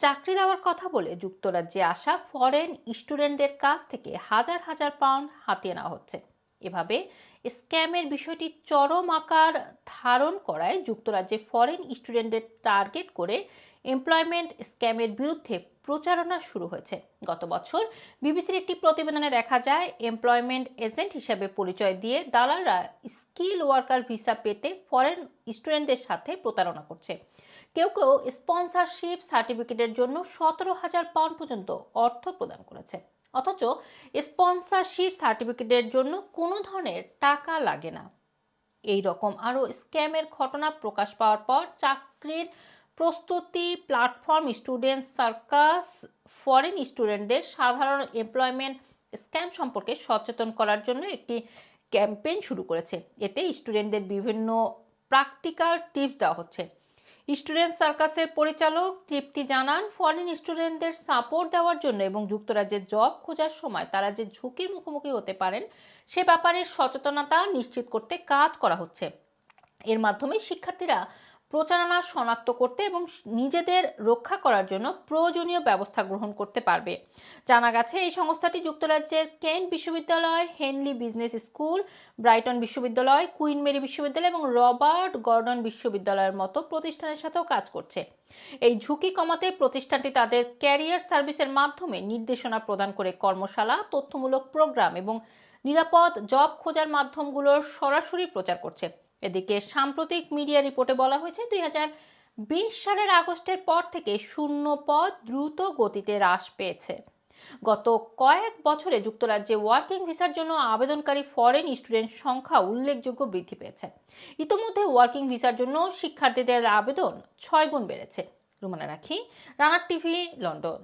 চাকরি দেওয়ার কথা বলে যুক্তরাজ্যে আসা ফরেন স্টুডেন্টদের কাছ থেকে হাজার হাজার পাউন্ড হাতিয়ে নেওয়া হচ্ছে। এভাবে স্ক্যামের বিষয়টি চরম আকার ধারণ করায় যুক্তরাজ্যে ফরেন স্টুডেন্টদের টার্গেট করে এমপ্লয়মেন্ট স্ক্যামের বিরুদ্ধে প্রচারণা শুরু হয়েছে। গত বছর বিবিসির একটি প্রতিবেদনে দেখা যায় এমপ্লয়মেন্ট এজেন্ট হিসেবে পরিচয় দিয়ে দালালরা স্কিল ওয়ার্কার ভিসা পেতে ফরেন স্টুডেন্টদের সাথে প্রতারণা করছে। কেউ কেউ স্পন্সরশিপ সার্টিফিকেটের জন্য সতেরো হাজার পাউন্ড পর্যন্ত অর্থ প্রদান করেছে। অথচ স্পন্সরশিপ সার্টিফিকেটের জন্য কোনো ধরনের টাকা লাগে না। এই রকম আরও স্ক্যামের ঘটনা প্রকাশ পাওয়ার পর চাকরির প্রস্তুতি প্ল্যাটফর্ম স্টুডেন্ট সার্কাস ফরেন স্টুডেন্টদের সাধারণ এমপ্লয়মেন্ট স্ক্যাম সম্পর্কে সচেতন করার জন্য একটি ক্যাম্পেইন শুরু করেছে। এতে স্টুডেন্টদের বিভিন্ন প্র্যাকটিক্যাল টিপস দেওয়া হচ্ছে। স্টুডেন্ট সার্কাসের পরিচালক তৃপ্তি জানান ফরেন স্টুডেন্টদের সাপোর্ট দেওয়ার জন্য এবং যুক্তরাজ্যে জব খোঁজার সময় তারা যে ঝুঁকির মুখোমুখি হতে পারেন, সে ব্যাপারে সচেতনতা নিশ্চিত করতে কাজ করা হচ্ছে। এর মাধ্যমে শিক্ষার্থীরা প্রচারণা শনাক্ত করতে এবং নিজেদের রক্ষা করার জন্য প্রয়োজনীয় ব্যবস্থা গ্রহণ করতে পারবে। জানা গেছে, এই সংস্থাটি যুক্তরাজ্যের কেন্ট বিশ্ববিদ্যালয়, হেনলি বিজনেস স্কুল, ব্রাইটন বিশ্ববিদ্যালয়, কুইন মেরি বিশ্ববিদ্যালয় এবং রবার্ট গর্ডন বিশ্ববিদ্যালয়ের মতো প্রতিষ্ঠানের সাথেও কাজ করছে। এই ঝুঁকি কমাতে প্রতিষ্ঠানটি তাদের ক্যারিয়ার সার্ভিসের মাধ্যমে নির্দেশনা প্রদান করে কর্মশালা, তথ্যমূলক প্রোগ্রাম এবং নিরাপদ জব খোঁজার মাধ্যমগুলোর সরাসরি প্রচার করছে। এদিকে সাম্প্রতিক মিডিয়া রিপোর্টে বলা হয়েছে, দুই বিশ সালের আগস্টের পর থেকে শূন্য পদ দ্রুত গতিতে হ্রাস পেয়েছে। গত কয়েক বছরে যুক্তরাজ্যে ওয়ার্কিং ভিসার জন্য আবেদনকারী ফরেন স্টুডেন্ট সংখ্যা উল্লেখযোগ্য বৃদ্ধি পেয়েছে। ইতোমধ্যে ওয়ার্কিং ভিসার জন্য শিক্ষার্থীদের আবেদন ছয় গুণ বেড়েছে। রুমানা রাখি, রানার টিভি, লন্ডন।